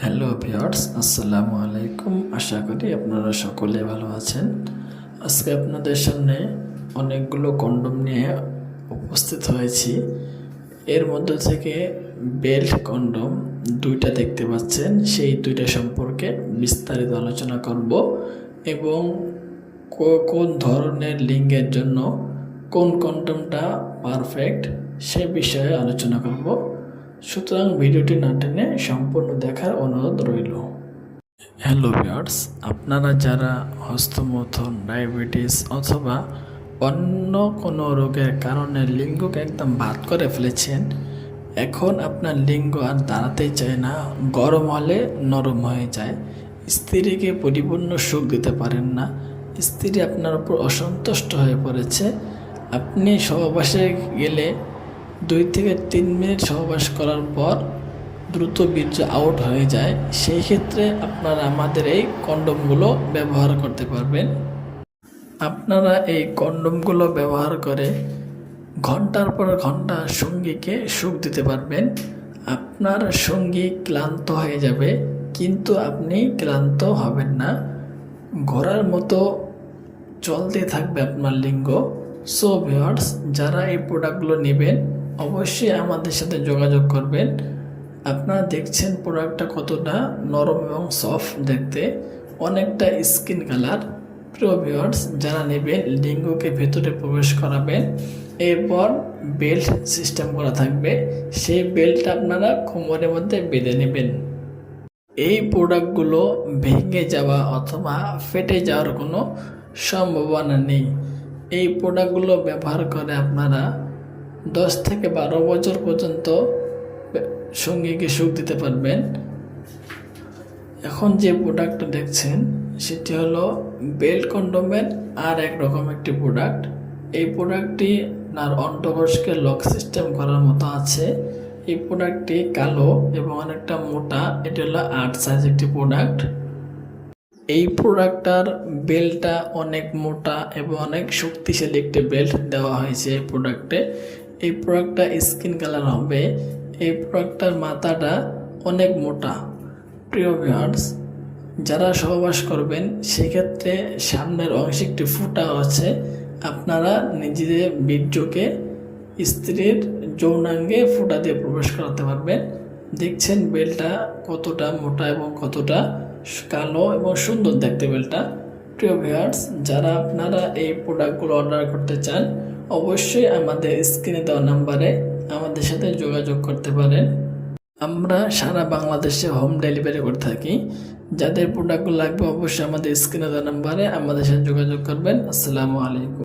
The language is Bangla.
হ্যালো ভিওর্স আসসালামু আলাইকুম আশা করি আপনারা সকলে ভালো আছেন। আজকে আপনাদের সামনে অনেকগুলো কন্ডম নিয়ে উপস্থিত হয়েছি। এর মধ্যে থেকে বেল্ট কন্ডম দুইটা দেখতে পাচ্ছেন। সেই দুইটা সম্পর্কে বিস্তারিত আলোচনা করব এবং কোন ধরনের লিঙ্গের জন্য কোন কন্ডমটা পারফেক্ট সে বিষয়ে আলোচনা করব। সুতরাং ভিডিওটি না টেনে সম্পূর্ণ দেখার অনুরোধ রইল। হ্যালো ভিউয়ার্স আপনারা যারা হস্তমথন ডায়াবেটিস অথবা অন্য কোনো রোগের কারণে লিঙ্গকে একদম ভাত করে ফেলেছেন, এখন আপনার লিঙ্গ আর দাঁড়াতেই চায় না, গরম হলে নরম হয়ে যায়। স্ত্রীকে পরিপূর্ণ সুখ দিতে পারেন না। স্ত্রী আপনার উপর অসন্তুষ্ট হয়ে পড়েছে। আপনি সহবাসে গেলে দুই থেকে তিন মিনিট সহবাস করার পর দ্রুত বীর্য আউট হয়ে যায়, সেই ক্ষেত্রে আপনারা আমাদের এই কন্ডমগুলো ব্যবহার করতে পারবেন। আপনারা এই কন্ডমগুলো ব্যবহার করে ঘণ্টার পর ঘণ্টা সঙ্গীকে সুখ দিতে পারবেন। আপনার সঙ্গী ক্লান্ত হয়ে যাবে, কিন্তু আপনি ক্লান্ত হবেন না। ঘোরার মতো চলতে থাকবে আপনার লিঙ্গ। সো ভিওয়ার্স যারা এই প্রোডাক্টগুলো নেবেন অবশ্যই আমাদের সাথে যোগাযোগ করবেন। আপনারা দেখছেন প্রোডাক্টটা কতটা নরম এবং সফট দেখতে। অনেকটা স্কিন কালার প্রিয় ভিওয়ার্স যারা নেবেন, লিঙ্গকে ভেতরে প্রবেশ করাবেন। এরপর বেল্ট সিস্টেম করা থাকবে। সেই বেল্টটা আপনারা কোমরের মধ্যে বেঁধে নেবেন। এই প্রোডাক্টগুলো ভেঙে যাওয়া অথবা ফেটে যাওয়ার কোনো সম্ভাবনা নেই। এই প্রোডাক্টগুলো ব্যবহার করে আপনারা দশ থেকে বারো বছর পর্যন্ত সঙ্গীকে সুখ দিতে পারবেন। এখন যে প্রোডাক্টটা দেখছেন, সেটি হলো বেল্ট কন্ডোমের আর এক রকম একটি প্রোডাক্ট এই প্রোডাক্টটি আপনার অন্ডকোষকে লক সিস্টেম করার মতো আছে। এই প্রোডাক্টটি কালো এবং অনেকটা মোটা, এটি হলো আট সাইজ একটি প্রোডাক্ট এই প্রোডাক্টটার বেল্টটা অনেক মোটা এবং অনেক শক্তিশালী একটি বেল্ট দেওয়া হয়েছে এই প্রোডাক্টে এই প্রোডাক্টটা স্কিন কালার হবে। এই প্রোডাক্টটার মাথাটা অনেক মোটা। প্রিয় ভিউয়ার্স যারা সহবাস করবেন, সেক্ষেত্রে সামনের অংশে একটি ফুটা আছে। আপনারা নিজেদের বীর্যকে স্ত্রীর যৌনাঙ্গে ফুটা দিয়ে প্রবেশ করাতে পারবেন। দেখছেন বেলটা কতটা মোটা এবং কতটা কালো এবং সুন্দর দেখতে বেলটা। প্রিয় ভিউয়ার্স যারা আপনারা এই প্রোডাক্টগুলো অর্ডার করতে চান অবশ্যই আমাদের স্ক্রিনে দেওয়া নাম্বারে আমাদের সাথে যোগাযোগ করতে পারেন। আমরা সারা বাংলাদেশে হোম ডেলিভারি করে থাকি। যাদের প্রোডাক্টগুলো লাগবে অবশ্যই আমাদের স্ক্রিনে দেওয়া নাম্বারে আমাদের সাথে যোগাযোগ করবেন। আসসালামু আলাইকুম।